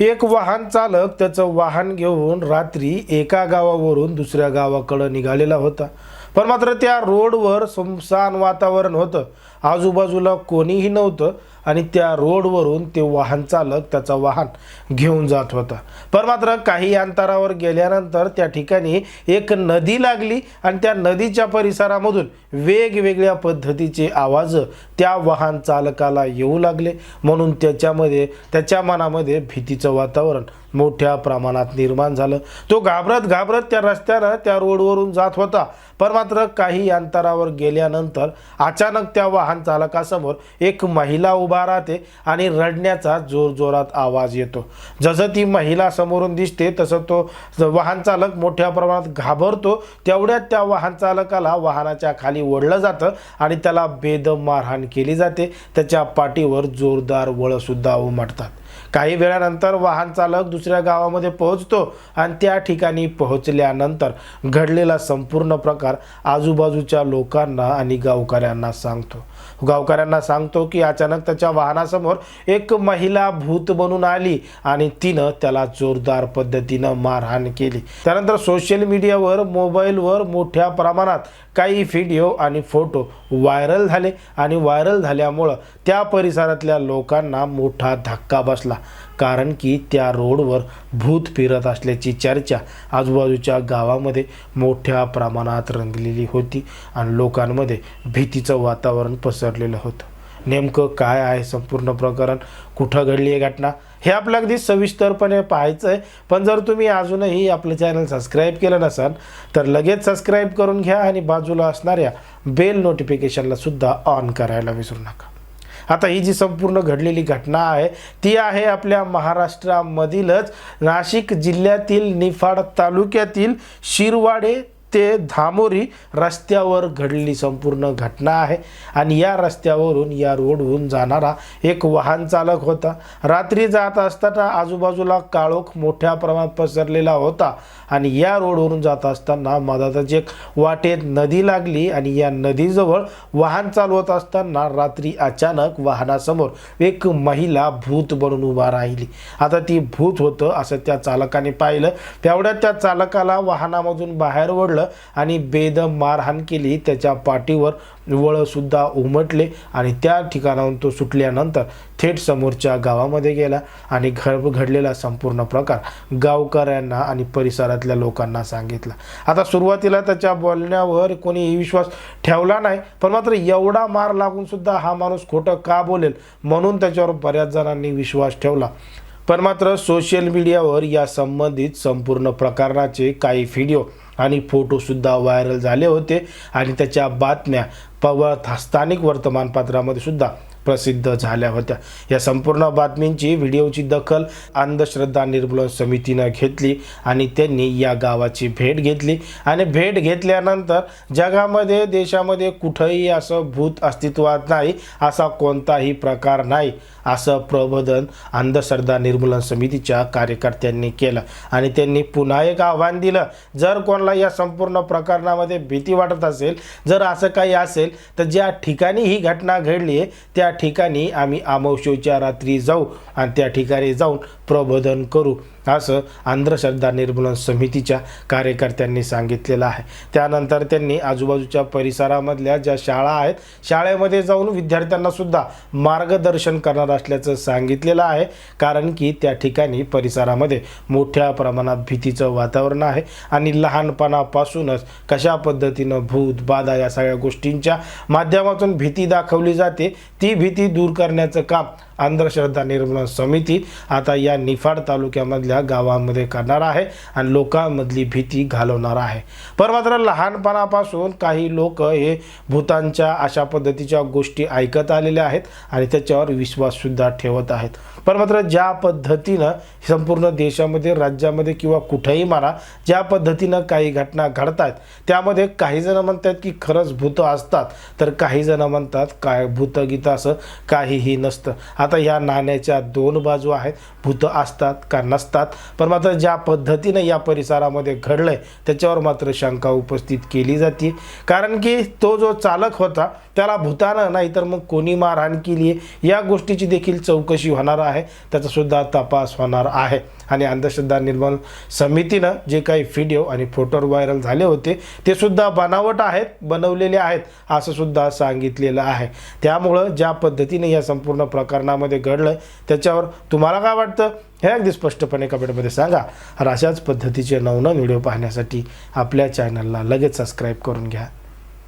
एक वाहन चालक त्याचं वाहन घेऊन रात्री एका गावावरून दुसऱ्या गावाकडं निघालेला होता. पण मात्र त्या रोडवर सुमसान वातावरण होतं. आजूबाजूला कोणीही नव्हतं आणि त्या रोडवरून ते वाहन चालक त्याचं वाहन घेऊन जात होता. पण मात्र काही अंतरावर गेल्यानंतर त्या ठिकाणी एक नदी लागली आणि त्या नदीच्या परिसरामधून वेगवेगळ्या पद्धतीचे आवाज त्या वाहन चालकाला येऊ लागले. म्हणून त्याच्यामध्ये त्याच्या मनामध्ये भीतीचं वातावरण मोठ्या प्रमाणात निर्माण झालं. तो घाबरत घाबरत त्या रस्त्यानं त्या रोडवरून जात होता. पण मात्र काही अंतरावर गेल्यानंतर अचानक त्या वाहन चालकासमोर एक महिला उभा राहते आणि रडण्याचा जोरजोरात आवाज येतो. जसं ती महिला समोरून दिसते तसं तो वाहन चालक मोठ्या प्रमाणात घाबरतो. तेवढ्यात त्या वाहन चालकाला वाहनाच्या खाली ओढलं जातं आणि त्याला बेदम मारहाण केली जाते. त्याच्या पाठीवर जोरदार वळसुद्धा उमटतात. काही वेळानंतर वाहन चालक दुसऱ्या गावामध्ये पोहोचतो आणि त्या ठिकाणी पोहोचल्यानंतर घडलेला संपूर्ण प्रकार आजूबाजूच्या लोकांना आणि गावकऱ्यांना सांगतो. गावकऱ्यांना सांगतो की अचानक त्याच्या वाहनासमोर एक महिला भूत बनून आली आणि तिनं त्याला जोरदार पद्धतीनं मारहाण केली. त्यानंतर सोशल मीडियावर मोबाईलवर मोठ्या प्रमाणात काही व्हिडिओ आणि फोटो व्हायरल झाले आणि व्हायरल झाल्यामुळं त्या परिसरातल्या लोकांना मोठा धक्का बसला. कारण की त्या रोडवर भूत फिरत असल्याची चर्चा आजूबाजूच्या गावामध्ये मोठ्या प्रमाणात रंगलेली होती आणि लोकांमध्ये भीतीचं वातावरण पसरलेलं होतं. नेमकं काय आहे संपूर्ण प्रकरण? कुठं घडली आहे घटना? हे आपलं अगदी सविस्तरपणे पाहायचं आहे पण जर तुम्ही अजूनही आपलं चॅनल सबस्क्राईब केलं नसाल तर लगेच सबस्क्राईब करून घ्या आणि बाजूला असणाऱ्या बेल नोटिफिकेशनला सुद्धा ऑन करायला विसरू नका. आता ही जी संपूर्ण घडलेली घटना आहे ती आहे आपल्या महाराष्ट्रामधीलच नाशिक जिल्ह्यातील निफाड तालुक्यातील शिरवाडे ते धामोरी रस्त्यावर घडलेली संपूर्ण घटना आहे. आणि या रस्त्यावरून या रोडवरून जाणारा एक वाहन चालक होता. रात्री जात असताना आजूबाजूला काळोख मोठ्या प्रमाणात पसरलेला होता. आणि या रोडवरून जात असताना मधातच एक वाटेत नदी लागली आणि या नदीजवळ वाहन चालवत असताना रात्री अचानक वाहनासमोर एक महिला भूत बनून उभा राहिली. आता ती भूत होतं असं त्या चालकाने पाहिलं. तेवढ्यात त्या चालकाला वाहनामधून बाहेर ओढलं. आणि बेदम मारहाण केली. त्याच्या पाठीवर वळसुद्धा उमटले आणि त्या ठिकाणाहून तो सुटल्यानंतर थेट समोरच्या गावामध्ये गेला आणि घड घडलेला संपूर्ण प्रकार गावकऱ्यांना आणि परिसरातल्या लोकांना सांगितला. आता सुरुवातीला त्याच्या बोलण्यावर कोणीही विश्वास ठेवला नाही पण मात्र एवढा मार लागून सुद्धा हा माणूस खोटं का बोलेल म्हणून त्याच्यावर बऱ्याच जणांनी विश्वास ठेवला. पण मात्र सोशल मीडियावर या संबंधित संपूर्ण प्रकरणाचे काही व्हिडिओ आणि फोटोसुद्धा व्हायरल झाले होते. आणि त्याच्या बातम्या पव स्थानिक वर्तमानपत्रामध्ये सुद्धा प्रसिद्ध झाल्या होत्या. या संपूर्ण बातमींची व्हिडिओची दखल अंधश्रद्धा निर्मूलन समितीनं घेतली आणि त्यांनी या गावाची भेट घेतली. आणि भेट घेतल्यानंतर जगामध्ये देशामध्ये कुठंही असं भूत अस्तित्वात नाही असा कोणताही प्रकार नाही असं प्रबोधन अंधश्रद्धा निर्मूलन समितीच्या कार्यकर्त्यांनी केलं. आणि त्यांनी पुन्हा एक आव्हान दिलं. जर कोणाला या संपूर्ण प्रकरणामध्ये भीती वाटत असेल जर असं काही असेल तर ज्या ठिकाणी ही घटना घडली आहे त्या ठिकाणी आम्ही अमावस्येच्या रात्री जाऊ आणि त्या ठिकाणी जाऊन प्रबोधन करू. असं अंधश्रद्धा निर्मूलन समितीच्या कार्यकर्त्यांनी सांगितलेलं आहे. त्यानंतर त्यांनी आजूबाजूच्या परिसरामधल्या ज्या शाळा आहेत शाळेमध्ये जाऊन विद्यार्थ्यांना सुद्धा मार्गदर्शन करणार असल्याचं सांगितलेलं आहे. कारण की त्या ठिकाणी परिसरामध्ये मोठ्या प्रमाणात भीतीचं वातावरण आहे आणि लहानपणापासूनच कशा पद्धतीनं भूत बाधा या सगळ्या गोष्टींच्या माध्यमातून भीती दाखवली जाते ती भीती दूर करण्याचं काम अंधश्रद्धा निर्मूलन समिती आता या निफाड तालुक्यामधल्या गावामध्ये करणार आहे आणि लोकांमधली भीती घालवणार आहे. पण मात्र लहानपणापासून काही लोक हे भूतांच्या अशा पद्धतीच्या गोष्टी ऐकत आलेल्या आहेत आणि त्याच्यावर विश्वाससुद्धा ठेवत आहेत. पण मात्र ज्या पद्धतीनं संपूर्ण देशामध्ये राज्यामध्ये किंवा कुठेही म्हणा ज्या पद्धतीनं काही घटना घडत आहेत त्यामध्ये काही जण म्हणतात की खरंच भूतं असतात तर काही जण म्हणतात काय भूतगीत असं काहीही नसतं. आता ह्या नाण्याच्या दोन बाजू आहेत भूतं असतात का नसतात? पण मात्र ज्या पद्धतीनं या परिसरामध्ये घडलंय त्याच्यावर मात्र शंका उपस्थित केली जाते. कारण की तो जो चालक होता त्याला भूतानं नाही तर मग कोणी मारहाण केली आहे या गोष्टीची देखील चौकशी होणार आहे. त्याचासुद्धा तपास होणार आहे. आणि अंधश्रद्धा निर्मूलन समितीनं जे काही व्हिडिओ आणि फोटोवर व्हायरल झाले होते ते सुद्धा बनावट आहेत बनवलेले आहेत असं सुद्धा सांगितलेलं आहे. त्यामुळं ज्या पद्धतीने या संपूर्ण प्रकरणामध्ये घडलं त्याच्यावर तुम्हाला काय वाटतं? हे अगदी स्पष्टपणे कमेंटमध्ये सांगा. आणि अशाच पद्धतीचे नवनव व्हिडिओ पाहण्यासाठी आपल्या चॅनलला लगेच सबस्क्राईब करून घ्या.